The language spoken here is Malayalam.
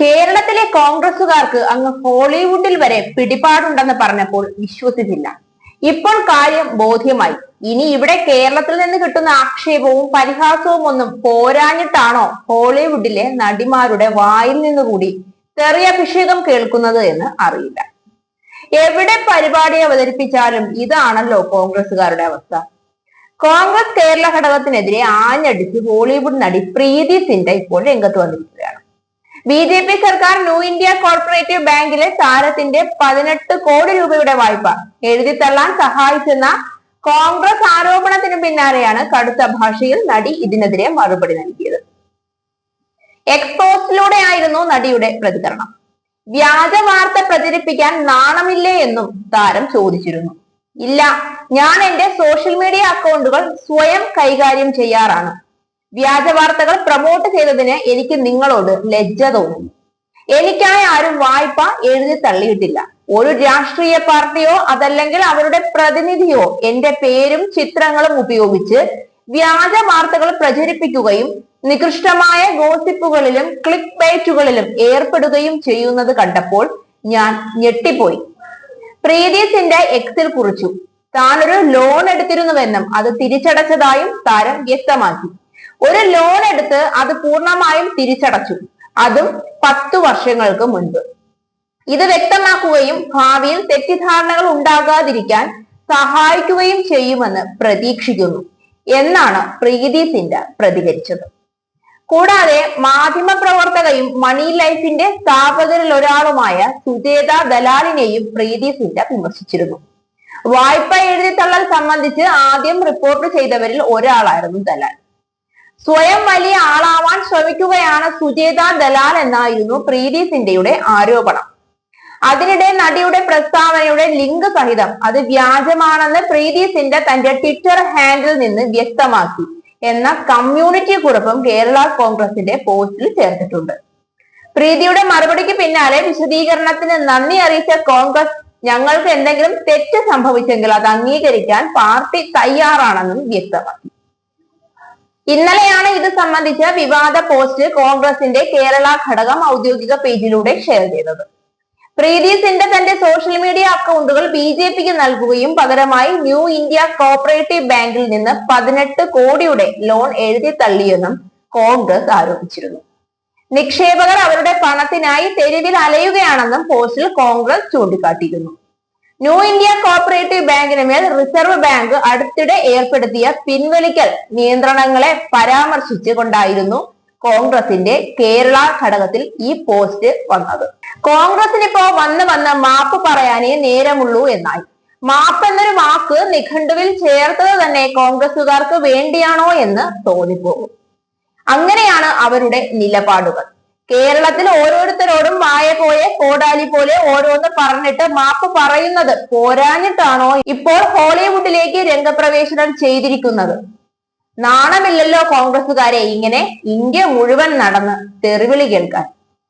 കേരളത്തിലെ കോൺഗ്രസുകാർക്ക് അങ്ങ് ഹോളിവുഡിൽ വരെ പിടിപാടുണ്ടെന്ന് പറഞ്ഞപ്പോൾ വിശ്വസിച്ചില്ല. ഇപ്പോൾ കാര്യം ബോധ്യമായി. ഇനി ഇവിടെ കേരളത്തിൽ നിന്ന് കിട്ടുന്ന ആക്ഷേപവും പരിഹാസവും ഒന്നും പോരാഞ്ഞിട്ടാണോ ഹോളിവുഡിലെ നടിമാരുടെ വായിൽ നിന്നുകൂടി തെറിയഭിഷേകം കേൾക്കുന്നത് എന്ന് അറിയില്ല. എവിടെ പരിപാടി അവതരിപ്പിച്ചാലും ഇതാണല്ലോ കോൺഗ്രസുകാരുടെ അവസ്ഥ. കോൺഗ്രസ് കേരള ഘടകത്തിനെതിരെ ആഞ്ഞടിച്ച് ഹോളിവുഡ് നടി പ്രീതി സിൻഡ ഇപ്പോൾ രംഗത്ത് വന്നിരിക്കുകയാണ്. ബി ജെ പി സർക്കാർ ന്യൂ ഇന്ത്യ കോർപ്പറേറ്റീവ് ബാങ്കിലെ താരത്തിന്റെ പതിനെട്ട് കോടി രൂപയുടെ വായ്പ എഴുതിത്തള്ളാൻ സഹായിച്ചെന്ന കോൺഗ്രസ് ആരോപണത്തിന് പിന്നാലെയാണ് കടുത്ത ഭാഷയിൽ നടി ഇതിനെതിരെ മറുപടി നൽകിയത്. എക്സ്പോസ്റ്റിലൂടെ ആയിരുന്നു നടിയുടെ പ്രതികരണം. വ്യാജ വാർത്ത പ്രചരിപ്പിക്കാൻ നാണമില്ലേ എന്നും താരം ചോദിച്ചിരുന്നു. ഇല്ല ഞാൻ എന്റെ സോഷ്യൽ മീഡിയ അക്കൗണ്ടുകൾ സ്വയം കൈകാര്യം ചെയ്യാറാണ്. വ്യാജ വാർത്തകൾ പ്രൊമോട്ട് ചെയ്തതിന് എനിക്ക് നിങ്ങളോട് ലജ്ജ തോന്നുന്നു. എനിക്കായി ആരും വായ്പ എഴുതി തള്ളിയിട്ടില്ല. ഒരു രാഷ്ട്രീയ പാർട്ടിയോ അതല്ലെങ്കിൽ അവരുടെ പ്രതിനിധിയോ എന്റെ പേരും ചിത്രങ്ങളും ഉപയോഗിച്ച് വ്യാജ വാർത്തകൾ പ്രചരിപ്പിക്കുകയും നികൃഷ്ടമായ ഗോസിപ്പുകളിലും ക്ലിക്ക് ബൈറ്റുകളിലും ഏർപ്പെടുകയും ചെയ്യുന്നത് കണ്ടപ്പോൾ ഞാൻ ഞെട്ടിപ്പോയി. പ്രീതി സിന്റെ എക്സിൽ കുറിച്ചു. താനൊരു ലോൺ എടുത്തിരുന്നുവെന്നും അത് തിരിച്ചടച്ചതായും താരം വ്യക്തമാക്കി. ഒരു ലോൺ എടുത്ത് അത് പൂർണമായും തിരിച്ചടച്ചു. അതും പത്തു വർഷങ്ങൾക്ക് മുൻപ്. ഇത് വ്യക്തമാക്കുകയും ഭാവിയിൽ തെറ്റിദ്ധാരണകൾ ഉണ്ടാകാതിരിക്കാൻ സഹായിക്കുകയും ചെയ്യുമെന്ന് പ്രതീക്ഷിക്കുന്നു. എന്നാണ് പ്രീതി സിൻഡ പ്രതികരിച്ചത്. കൂടാതെ മാധ്യമ പ്രവർത്തകയും മണി ലൈഫിന്റെ സ്ഥാപകരിൽ ഒരാളുമായ സുജേത ദലാലിനെയും പ്രീതി സിൻഡ വിമർശിച്ചിരുന്നു. വായ്പ എഴുതിത്തള്ളൽ സംബന്ധിച്ച് ആദ്യം റിപ്പോർട്ട് ചെയ്തവരിൽ ഒരാളായിരുന്നു ദലാൽ. സ്വയം വലിയ ആളാവാൻ ശ്രമിക്കുകയാണ് സുജേത ദലാൽ എന്നായിരുന്നു പ്രീതി സിന്റെയുടെ ആരോപണം. അതിനിടെ നടിയുടെ പ്രസ്താവനയുടെ ലിങ്ക് സഹിതം അത് വ്യാജമാണെന്ന് പ്രീതി സിന്റെ തന്റെ ട്വിറ്റർ ഹാൻഡിൽ നിന്ന് വ്യക്തമാക്കി എന്ന കമ്മ്യൂണിറ്റി കുറിപ്പും കേരള കോൺഗ്രസിന്റെ പോസ്റ്റിൽ ചേർത്തിട്ടുണ്ട്. പ്രീതിയുടെ മറുപടിക്ക് പിന്നാലെ വിശദീകരണത്തിന് നന്ദി അറിയിച്ച കോൺഗ്രസ് ഞങ്ങൾക്ക് എന്തെങ്കിലും തെറ്റ് സംഭവിച്ചെങ്കിൽ അത് അംഗീകരിക്കാൻ പാർട്ടി തയ്യാറാണെന്നും വ്യക്തമാക്കി. ഇന്നലെയാണ് ഇത് സംബന്ധിച്ച വിവാദ പോസ്റ്റ് കോൺഗ്രസിന്റെ കേരള ഘടകം ഔദ്യോഗിക പേജിലൂടെ ഷെയർ ചെയ്തത്. പ്രീതി സിന്റെ തന്റെ സോഷ്യൽ മീഡിയ അക്കൗണ്ടുകൾ ബി ജെ പിക്ക് നൽകുകയും പകരമായി ന്യൂ ഇന്ത്യ കോപ്പറേറ്റീവ് ബാങ്കിൽ നിന്ന് പതിനെട്ട് കോടിയുടെ ലോൺ എഴുതി തള്ളിയെന്നും കോൺഗ്രസ് ആരോപിച്ചിരുന്നു. നിക്ഷേപകർ അവരുടെ പണത്തിനായി തെരുവിൽ അലയുകയാണെന്നും പോസ്റ്റിൽ കോൺഗ്രസ് ചൂണ്ടിക്കാട്ടിയിരുന്നു. ന്യൂ ഇന്ത്യ കോപ്പറേറ്റീവ് ബാങ്കിന് മേൽ റിസർവ് ബാങ്ക് അടുത്തിടെ ഏർപ്പെടുത്തിയ പിൻവലിക്കൽ നിയന്ത്രണങ്ങളെ പരാമർശിച്ചു കൊണ്ടായിരുന്നു കോൺഗ്രസിന്റെ കേരള ഘടകത്തിൽ ഈ പോസ്റ്റ് വന്നത്. കോൺഗ്രസിനിപ്പോ വന്ന് വന്ന് മാപ്പ് പറയാനേ നേരമുള്ളൂ എന്നായി. മാപ്പ് എന്നൊരു വാക്ക് നിഘണ്ടുവിൽ ചേർത്തത് തന്നെ കോൺഗ്രസുകാർക്ക് വേണ്ടിയാണോ എന്ന് തോന്നിപ്പോകും. അങ്ങനെയാണ് അവരുടെ നിലപാടുകൾ. കേരളത്തിൽ ഓരോരുത്തരോടും വായ പോയെ കോടാലി പോലെ ഓരോന്ന് പറഞ്ഞിട്ട് മാപ്പ് പറയുന്നത് പോരാഞ്ഞിട്ടാണോ ഇപ്പോൾ ഹോളിവുഡിലേക്ക് രംഗപ്രവേശനം ചെയ്തിരിക്കുന്നത്? നാണമില്ലല്ലോ കോൺഗ്രസുകാരെ ഇങ്ങനെ ഇന്ത്യ മുഴുവൻ നടന്ന് തെറിവിളി കേൾക്കാൻ.